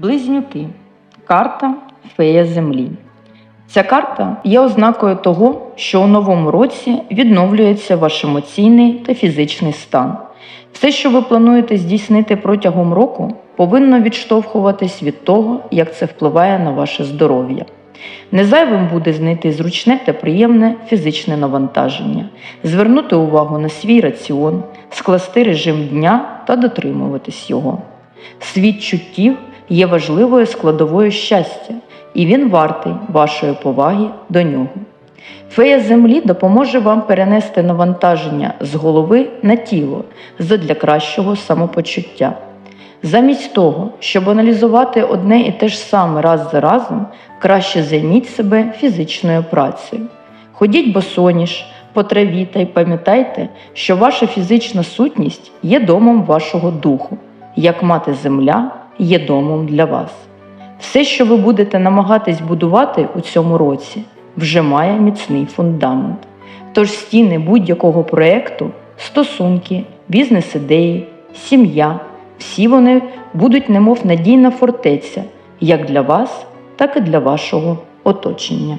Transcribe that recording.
Близнюки. Карта Фея Землі. Ця карта є ознакою того, що у новому році відновлюється ваш емоційний та фізичний стан. Все, що ви плануєте здійснити протягом року, повинно відштовхуватись від того, як це впливає на ваше здоров'я. Незайвим буде знайти зручне та приємне фізичне навантаження, звернути увагу на свій раціон, скласти режим дня та дотримуватись його. Світ чуттів є важливою складовою щастя, і він вартий вашої поваги до нього. Фея землі допоможе вам перенести навантаження з голови на тіло задля кращого самопочуття. Замість того, щоб аналізувати одне і те ж саме раз за разом, краще займіть себе фізичною працею. Ходіть босоніж, по траві та й пам'ятайте, що ваша фізична сутність є домом вашого духу, як мати земля є домом для вас. Все, що ви будете намагатись будувати у цьому році, вже має міцний фундамент. Тож стіни будь-якого проєкту, стосунки, бізнес-ідеї, сім'я, всі вони будуть немов надійна фортеця як для вас, так і для вашого оточення.